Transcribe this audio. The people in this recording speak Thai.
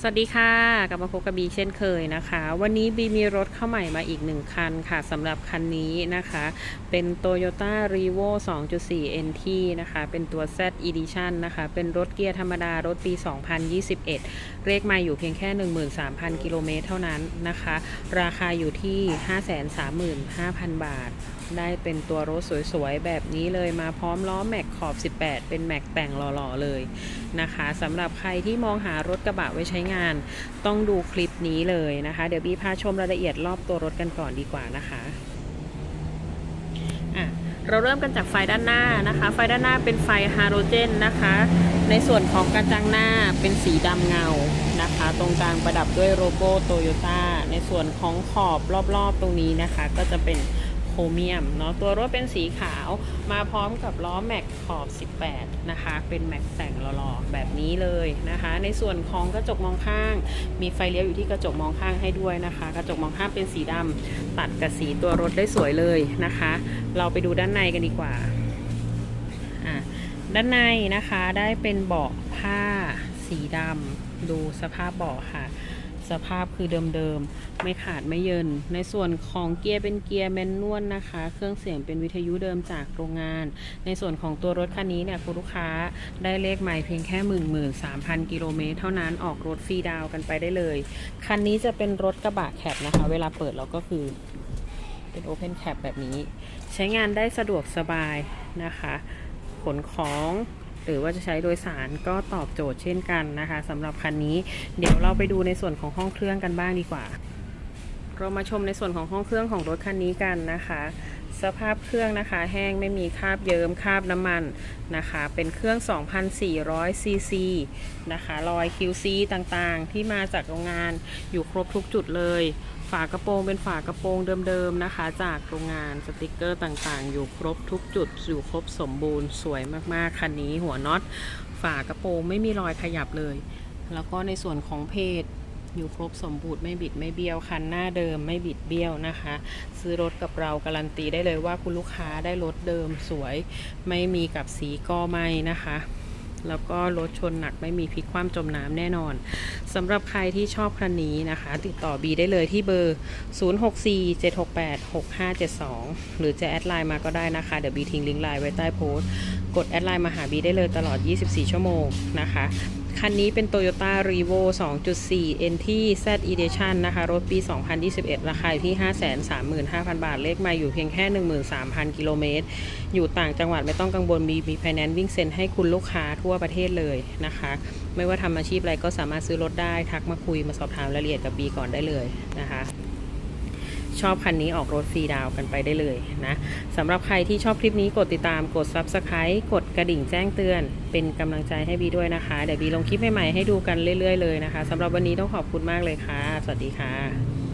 สวัสดีค่ะกลับมาพบกับบีเช่นเคยนะคะ วันนี้บีมีรถเข้าใหม่มาอีกหนึ่งคันค่ะสำหรับคันนี้นะคะ เป็น Toyota r e v o 2.4 NT นะคะ เป็นตัว Z Edition นะคะ เป็นรถเกียร์ธรรมดารถปี 2021เลขไม่อยู่เพียงแค่ 13,000 กิโลเมตรเท่านั้นนะคะ ราคาอยู่ที่ 535,000 บาท ได้เป็นตัวรถสวยๆ แบบนี้เลยมาพร้อมล้อแม็กขอบ 18 เป็นแม็กแต่งหล่อๆเลยนะคะสำหรับใครที่มองหารถกระบะไว้ใช้งาน ต้องดูคลิปนี้เลยนะคะ เดี๋ยวบีพาชมรายละเอียดรอบตัวรถกันก่อนดีกว่านะคะะเราเริ่มกันจากไฟด้านหน้านะคะ ไฟด้านหน้าเป็นไฟฮาโลเจนนะคะ ในส่วนของกระจังหน้าเป็นสีดำเงานะคะ ตรงกลางประดับด้วยโลโก้โตโยต้าในส่วนของขอบรอบๆตรงนี้นะคะ ก็จะเป็น ครเมียมเนาะตัวรถเป็นสีขาวมาพร้อมกับล้อแม็กขอบ 18 นะคะ เป็นแม็กแต่งหล่อๆแบบนี้เลยนะคะ ในส่วนของกระจกมองข้าง มีไฟเลี้ยวอยู่ที่กระจกมองข้างให้ด้วยนะคะ กระจกมองข้างเป็นสีดำตัดกับสีตัวรถได้สวยเลยนะคะ เราไปดูด้านในกันดีกว่าอะด้านในนะคะได้เป็นเบาะผ้าสีดำดูสภาพเบาะค่ะ สภาพคือเดิมๆ ไม่ขาดไม่เยิน ในส่วนของเกียร์เป็นเกียร์แมนนวลนะคะ เครื่องเสียงเป็นวิทยุเดิมจากโรงงาน ในส่วนของตัวรถคันนี้เนี่ยคุณลูกค้าได้เลขใหม่เพียงแค่13,000กิโลเมตรเท่านั้นออกรถฟรีดาวกันไปได้เลย คันนี้จะเป็นรถกระบะแคปนะคะ เวลาเปิดเราก็คือเป็นโอเพนแคปแบบนี้ ใช้งานได้สะดวกสบายนะคะ ขนของ หรือว่าจะใช้โดยสารก็ตอบโจทย์เช่นกันนะคะสำหรับคันนี้ เดี๋ยวเราไปดูในส่วนของห้องเครื่องกันบ้างดีกว่า เรามาชมในส่วนของห้องเครื่องของรถคันนี้กันนะคะสภาพเครื่องนะคะ แห้งไม่มีคราบเยิม้มคราบน้ำมันนะคะ เป็นเครื่อง 2,400 ซีซีนะคะรอย QC ต่างๆ ที่มาจากโรงงานอยู่ครบทุกจุดเลย ฝากระโปรงเป็นฝากระโปรงเดิมๆนะคะ จากโรงงานสติกเกอร์ต่างๆ อยู่ครบทุกจุดอยู่ครบสมบูรณ์สวยมากๆคันนี้หัวน็อตฝากระโปรงไม่มีรอยขยับเลย แล้วก็ในส่วนของเพจอยู่ครบสมบูรณ์ไม่บิดไม่เบี้ยวคันหน้าเดิมไม่บิดเบี้ยวนะคะ ซื้อรถกับเราการันตีได้เลยว่าคุณลูกค้าได้รถเดิมสวย ไม่มีกับสีก็ไม่นะคะ แล้วก็รถชนหนักไม่มีพลิกคว่ำจมน้ำแน่นอนสำหรับใครที่ชอบคันนี้นะคะ ติดต่อบีได้เลยที่เบอร์ 0647686572 หรือจะแอดไลน์มาก็ได้นะคะ เดี๋ยวบีทิ้งลิงก์ไลน์ไว้ใต้โพสต์ กดแอดไลน์มาหาบีได้เลยตลอด 24 ชั่วโมงนะคะ คันนี้เป็น Toyota r e v o 2.4 NT Z Edition นะคะ รถปี 2021 ราคาอยู่ที่ 535,000 บาท เลขมาอยู่เพียงแค่ 13,000 กิโลเมตร อยู่ต่างจังหวัดไม่ต้องกังวล มีมีไฟแนนซ์วิ่งเซ็นให้คุณลูกค้าทั่วประเทศเลยนะคะ ไม่ว่าทำอาชีพอะไรก็สามารถซื้อรถได้ ทักมาคุยมาสอบถามรายละเอียดกับปีก่อนได้เลยนะคะ ชอบคันนี้ออกรถฟรีดาวกันไปได้เลยนะสำหรับใครที่ชอบคลิปนี้กดติดตามกด Subscribe กดกระดิ่งแจ้งเตือน เป็นกำลังใจให้บีด้วยนะคะ เดี๋ยวบีลงคลิปใหม่ๆให้ดูกันเรื่อยๆเลยนะคะสำหรับวันนี้ต้องขอบคุณมากเลยค่ะ สวัสดีค่ะ